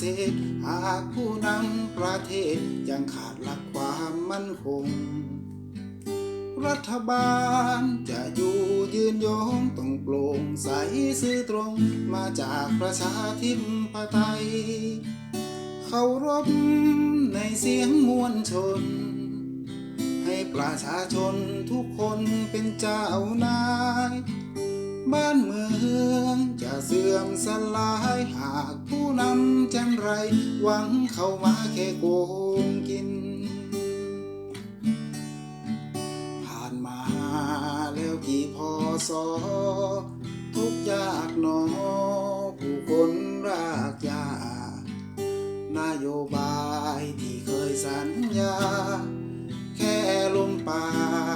ษ หากผู้นำประเทศยังขาดหลักความมั่นคง รัฐบาลจะอยู่ยืนยงต้องโปร่งใสซื่อตรงมาจากประชาธิปไตยเคารพในเสียงมวลชน ให้ประชาชนทุกคนเป็นเจ้านาย บ้านเมืองจะเสื่อมสลายหากผู้นำจันไร หวังเข้ามาแค่โกงกิน ผ่านมาแล้วกี่พอสอทุกยากหนอผู้คนรากยานโยบายที่เคยสัญญา แค่ลมปาก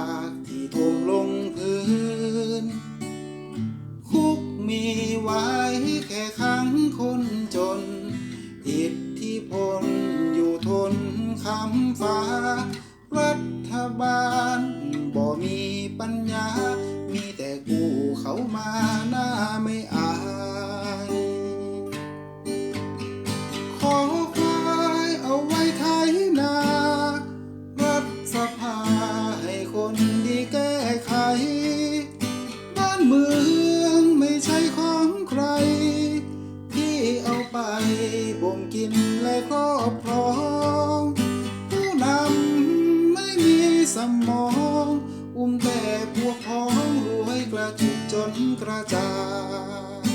ำฟ้า รัฐบาลบ่มีปัญญา มีแต่กู้เขามาหน้าไม่อา มีสมอง อุ้มแต่พวกพ้องรวยกระจุกจนกระจาย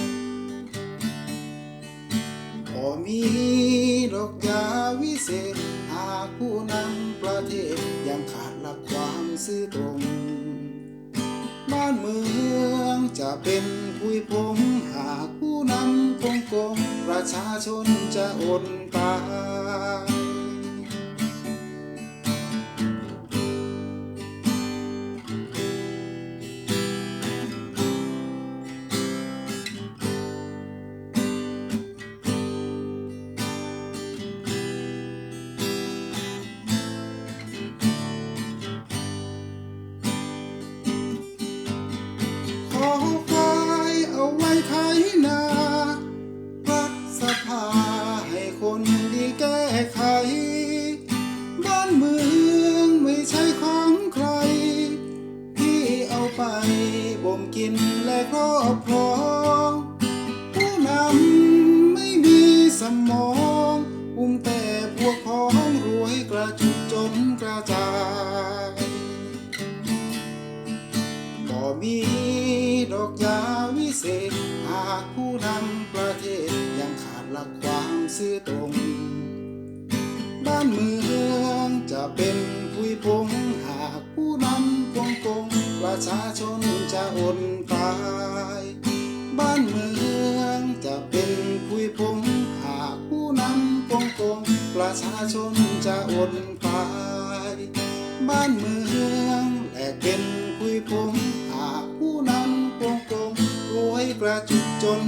พอมีดอกยาวิเศษ หากผู้นำประเทศยังขาดหลักความซื่อตรงบ้านเมืองจะเป็นผุยพงหากผู้นำคงโกงประชาชนจะอดตาย มอง อุ้มแต่พวกพ้องรวยกระจุกจนกระจายบ่มีดอกยาวิเศษ หากผู้นำประเทศยังขาดหลักความซื่อตรง บ้านเมืองจะเป็นผุยพงหากผู้นำกงกงประชาชนจะอดตาย บ้านเมืองจะเป็นผุยพง ประชาชนจะอดตาย บ้านเมืองแหลกเป็นคุยพงหากผู้นำกงโกงรวยกระจุกจน